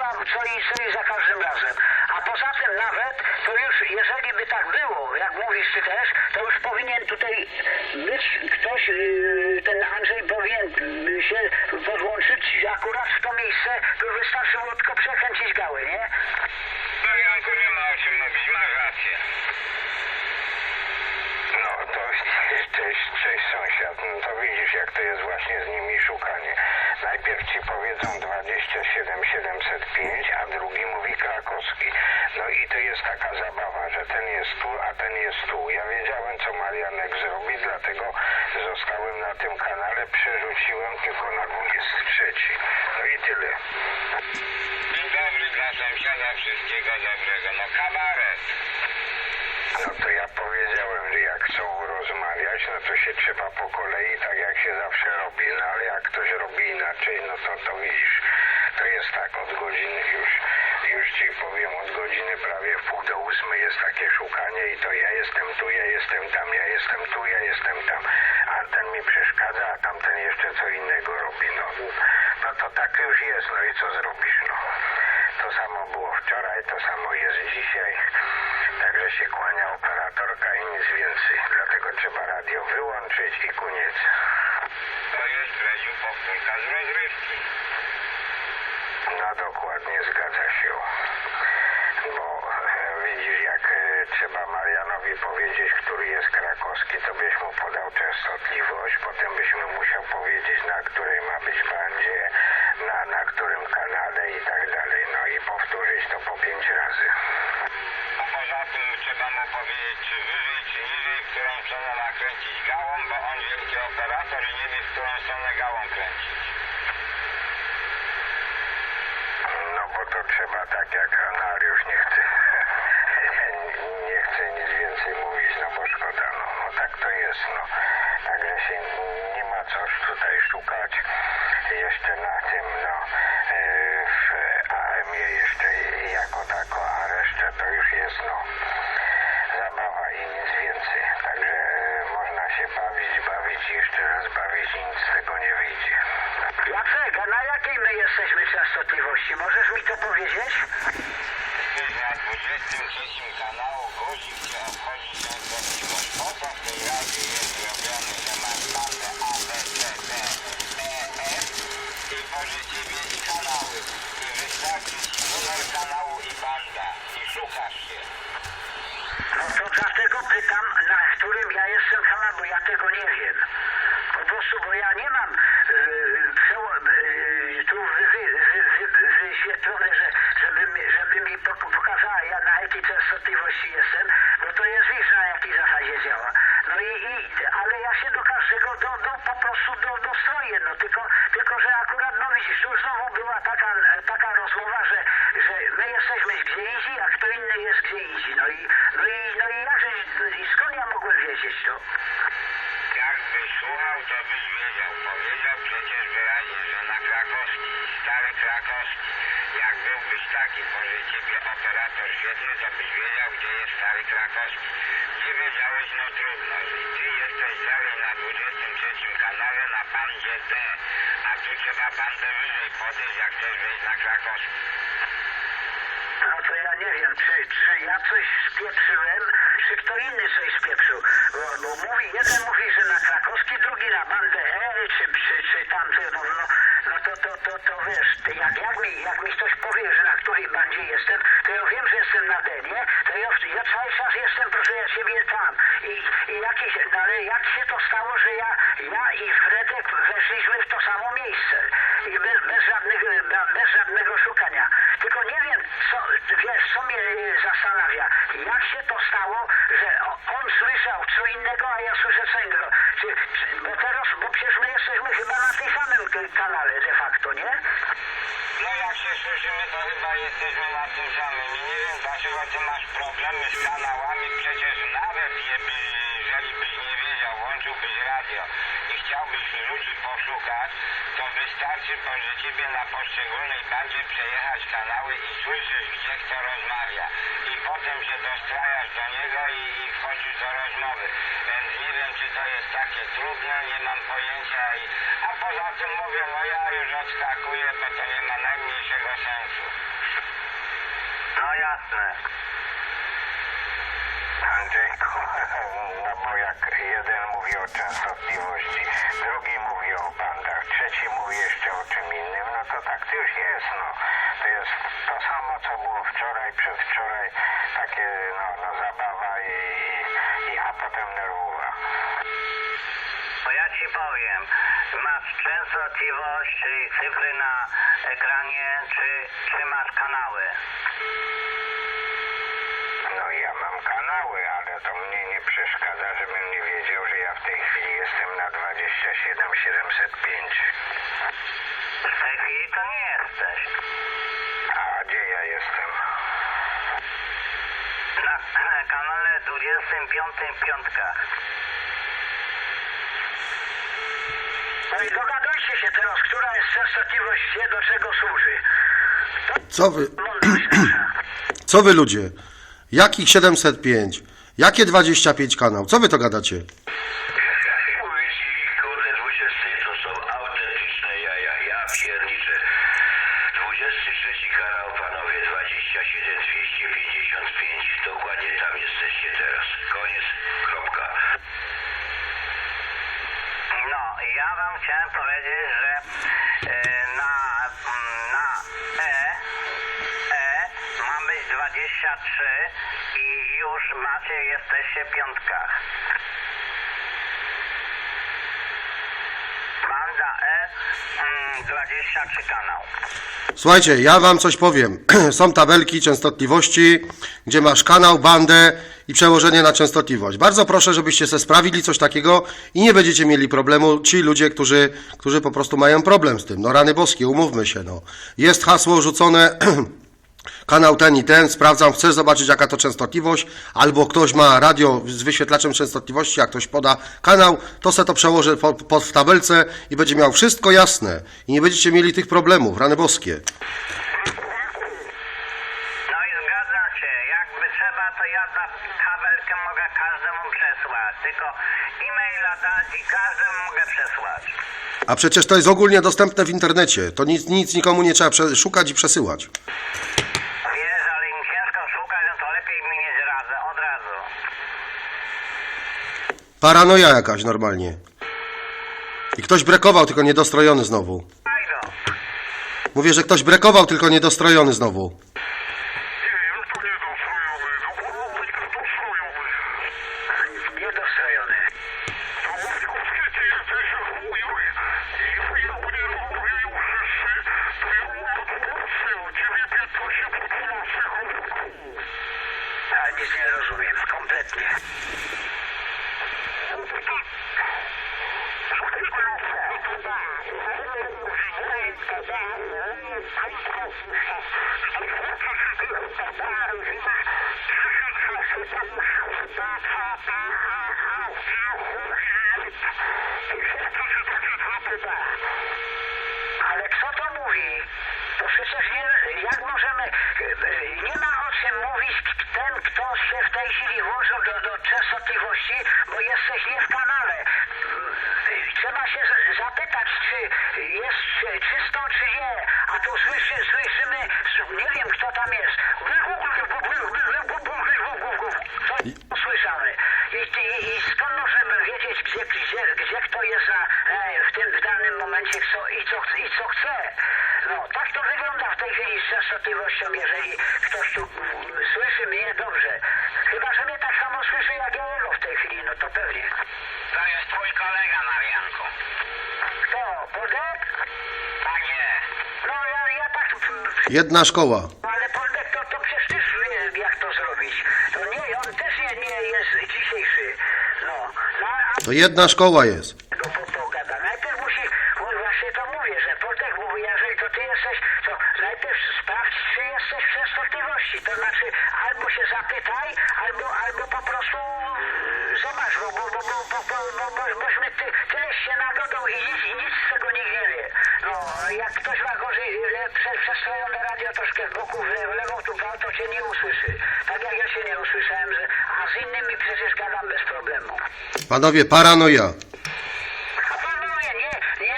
powtarzała co i, co i za każdym razem. A poza tym nawet, to już jeżeli by tak było, jak mówisz ty też, to już powinien tutaj być ktoś, yy, ten Andrzej powinien yy, się podłączyć akurat w to miejsce, to wystarczyło tylko przekręcić gały, nie? No Janku nie ma o czym mówić, masz rację. No to cześć, cześć sąsiad. No to widzisz jak to jest właśnie z nimi szukanie. Najpierw ci powiedzą 27 705, a drugi mówi krakowski. No i to jest taka zabawa, że ten jest tu, a ten jest tu. Ja wiedziałem co Marianek zrobi, dlatego zostałem na tym kanale, przerzuciłem tylko na 23. No i tyle. Dzień dobry dla sąsiada, wszystkiego dobrego. No kabaret. No to ja powiedziałem, że jak chcą rozmawiać, no to się trzeba po kolei, tak jak się zawsze robi. No ale jak ktoś robi inaczej, no to to widzisz, to jest tak od godziny już, już ci powiem, od do ósmej jest takie szukanie i to ja jestem tu, ja jestem tam, ja jestem tu, ja jestem tam, a ten mi przeszkadza, a tamten jeszcze co innego robi. No, no to tak już jest, no i co zrobisz, no. To samo było wczoraj, to samo jest dzisiaj. Także się kłania operatorka i nic więcej. Dlatego trzeba radio wyłączyć i koniec. To jest Reziu powtórka z rozrywki. No dokładnie zgadza się. Bo e, widzisz, jak e, trzeba Marianowi powiedzieć, który jest krakowski, to byś mu podał potem byś mu musiał powiedzieć, na której ma być bandzie, na, na którym kanale i tak dalej. No i powtórzyć to po pięć razy. A poza tym trzeba mu powiedzieć, czy wyżej, czy niżej, w którą stronę ma kręcić gałą, bo on wielki operator i nie wie, w którą stronę gałą kręcić. No bo to trzeba tak jak Anariusz nie chce. Nie chce nic więcej mówić, no bo szkoda, no, no tak to jest, no. Coś tutaj szukać jeszcze na tym, no. e, W AM-ie jeszcze jako tako, a reszta to już jest, no. Zabawa i nic więcej. Także e, można się bawić, bawić i jeszcze raz bawić i nic z tego nie wyjdzie. Jacek, a na jakiej my jesteśmy częstotliwości? Możesz mi to powiedzieć? Jesteś na 23 kanału, guzik cię obchodzi częstotliwość. Po co w tej razie jest zrobione, że masz bandę A, B, C, D, E, F i może ciebie i kanały. I wystarczy ci numer kanału i banda. I szukasz się. No to dlatego pytam, na którym ja jestem kanał, bo ja tego nie wiem. Po prostu, bo ja nie mam yy, tu wy, wy, wy, wy, wyświetlone, że, żeby, żeby mi pok- pokazała, ja na jakiej częstotliwości jestem, bo to jest wiesz, na jakiej zasadzie działa. No i, i ale ja się do każdego do, do, po prostu do, dostroję, no tylko, tylko, że akurat, no widzisz, tu znowu była taka, taka rozmowa, że, że my jesteśmy gdzie indziej, a kto inny jest gdzie indziej. No i, no i, no i jakże, i skąd ja mogłem wiedzieć? Jakbyś słuchał, to byś wiedział. Powiedział przecież wyraźnie, że na krakowski, stary krakowski. Jak byłbyś taki, może ciebie operator świetny, to byś wiedział, gdzie jest stary krakowski. Nie wiedziałeś, no trudno. I ty jesteś dalej na 23 kanale na bandzie D. A tu trzeba bandę wyżej podejść, jak chcesz wejść na krakowski. No to ja nie wiem, czy, czy ja coś spieprzyłem, czy kto inny coś spieprzył. Bo, bo mówi, jeden mówi, że na krakowski, drugi na bandę E, czy, czy, czy tamty, no, no, no to, to, to, to wiesz, jak, jak, mi, jak mi ktoś powie, że na której bandzie jestem, to ja wiem, że jestem na D, nie? To ja, ja cały czas jestem, proszę ja siebie tam. I, i jakiś, no ale jak się to stało, że ja, ja i Fredek weszliśmy w to samo miejsce. I bez, bez, żadnego, bez żadnego szukania. Tylko nie wiem, co, wiesz, co mnie y, zastanawia. Jak się to stało, że on słyszał co innego, a ja słyszę co innego. Czy, czy, bo bo przecież my jesteśmy chyba na tym samym kanale de facto, nie? No jak się słyszymy, to chyba jesteśmy na tym samym. I nie wiem, dlaczego ty masz problemy z kanałami. Przecież nawet jeżeli byś nie wiedział, włączyłbyś radio i chciałbyś ludzi poszukać, to wystarczy, że ciebie na poszczególnej bandzie przejechać kanały i słyszysz, gdzie kto rozmawia. I potem się dostrajasz do niego i, i wchodzisz do rozmowy. Więc nie wiem, czy to trudne, nie mam pojęcia. I, a poza tym mówię, no ja już odskakuję, bo to nie ma najmniejszego sensu. jasne. Andrzejku, no bo jak jeden mówi o częstotliwości, drugi mówi o bandach, trzeci mówi jeszcze o czym innym, no to tak to już jest, no. To jest to samo, co było wczoraj, przedwczoraj, takie, no, no zabawa i, i, a potem nerwowa. Powiem, masz częstotliwość, czyli cyfry na ekranie, czy, czy masz kanały? No ja mam kanały, ale to mnie nie przeszkadza, żebym nie wiedział, że ja w tej chwili jestem na 27 705. W tej chwili to nie jesteś. A gdzie ja jestem? Na kanale 25 w piątkach. No i dogadujcie się teraz, która jest częstotliwość, gdzie do czego służy. Co wy, co wy ludzie? Jakich 705? Jakie 25 kanał? Co wy to gadacie? Mówię ci, kurde, 20 to są autentyczne jaja. Ja pierniczę. 23 kanał, panowie, 27 255. Dokładnie tam jesteście teraz. Koniec, kropka. Ja wam chciałem powiedzieć, że e, na, na E, E ma być 23 i już macie, jesteście piątkach. Banda E, mm, 23 kanał. Słuchajcie, ja wam coś powiem. Są tabelki częstotliwości, gdzie masz kanał, bandę i przełożenie na częstotliwość. Bardzo proszę, żebyście sobie sprawili coś takiego i nie będziecie mieli problemu. Ci ludzie, którzy, którzy po prostu mają problem z tym. No rany boskie, umówmy się, no. Jest hasło rzucone, kanał ten i ten, sprawdzam, chcę zobaczyć jaka to częstotliwość, albo ktoś ma radio z wyświetlaczem częstotliwości, jak ktoś poda kanał, to se to przełożę po, po, w tabelce i będzie miał wszystko jasne i nie będziecie mieli tych problemów, rany boskie. No i zgadzam się, jakby trzeba, to ja na kabelkę mogę każdemu przesłać. Tylko e-maila dać i każdemu mogę przesłać. A przecież to jest ogólnie dostępne w internecie, to nic, nic nikomu nie trzeba prze- szukać i przesyłać. Wiesz, ale im ciężko szukać, no to lepiej mi mieć razem, od razu. Paranoja jakaś normalnie. I ktoś brekował, tylko niedostrojony znowu. Fajno. Mówię, że ktoś brekował, tylko niedostrojony znowu. Nie rozumiem, kompletnie. Ale kto to mówi? To przecież nie, jak możemy, nie ma o czym mówić ten, kto się w tej chwili włożył do, do częstotliwości, bo jesteś nie w kanale. Trzeba się zapytać, czy jest czy- czysto, czy nie. A tu słyszy, słyszymy, nie wiem kto tam jest. Co słyszamy? I, i, I skąd możemy wiedzieć, gdzie, gdzie, gdzie kto jest na, e, w tym w danym momencie co, i, co, chce- i co chce? No, tak to wygląda w tej chwili z częstotliwością, jeżeli ktoś tu słyszy mnie dobrze. Chyba, że mnie tak samo słyszy jak ja jego w tej chwili, no to pewnie. To jest twój kolega, Marianku. Kto? Poldek? Tak jest. No ja, ja tak... Jedna szkoła. Ale Poldek to, to przecież też wie, jak to zrobić. To nie, on też nie, nie jest dzisiejszy. No, no a To jedna szkoła jest. go po, pogada. Najpierw musi, bo właśnie to mówię, że Poldek mówi, jeżeli to ty jesteś, to najpierw sprawdź, czy jesteś w częstotliwości. To znaczy, albo się zapytaj, albo, albo po prostu mm, zobacz, bo, bo, bo, bo, bo, bo, bo, bo bośmy ty, tyle się nagodą i nic, nic z tego nie wie. No, jak ktoś ma gorzej, le, prze, przestrojone radio troszkę w boku, w w lewą tu to cię nie usłyszy. Tak jak ja się nie usłyszałem, że, a z innymi przecież gadam bez problemu. Panowie, paranoja.